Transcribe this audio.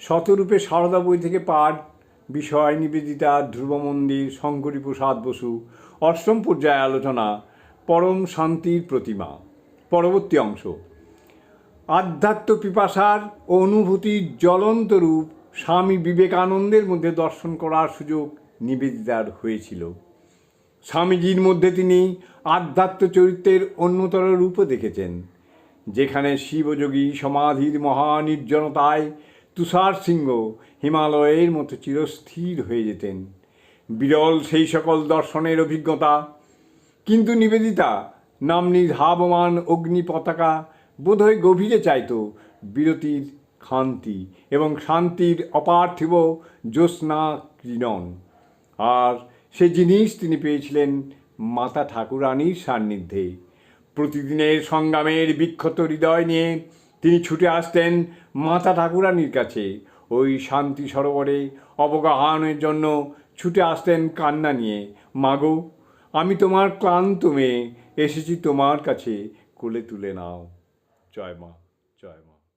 শতরূপে সারদা বই থেকে পাঠ, বিষয় নিবেদিতা, ধ্রুব মন্দির শঙ্করী প্রসাদ বসু, অষ্টম পর্যায়ে আলোচনা, পরম শান্তির প্রতিমা। পরবর্তী অংশ। আধ্যাত্ম পিপাসার অনুভূতির জ্বলন্ত রূপ স্বামী বিবেকানন্দের মধ্যে দর্শন করার সুযোগ নিবেদিতার হয়েছিল। স্বামীজির মধ্যে তিনি আধ্যাত্ম চরিত্রের অন্যতর রূপও দেখেছেন, যেখানে শিবযোগী সমাধির মহানির্জনতায় তুষার সিংহ হিমালয়ের মতো চিরস্থির হয়ে যেতেন। বিরল সেই সকল দর্শনের অভিজ্ঞতা, কিন্তু নিবেদিতা নামনি ধাবমান অগ্নি পতাকা বোধহয় গভীরে চাইত বিরতির খান্তি এবং শান্তির অপার্থিব জ্যোৎস্না কিরণ আর সে জিনিস তিনি পেয়েছিলেন মাতা ঠাকুরানীর সান্নিধ্যে। প্রতিদিনের সংগ্রামের বিক্ষত হৃদয় নিয়ে তিনি ছুটে আসতেন মাতা ঠাকুরানীর কাছে। ওই শান্তি সরোবরে অবগাহনের জন্য ছুটে আসতেন কান্না নিয়ে। মাগো, আমি তোমার ক্লান্ত মেয়ে, এসেছি তোমার কাছে। কোলে তুলে নাও। জয় মা জয় মা।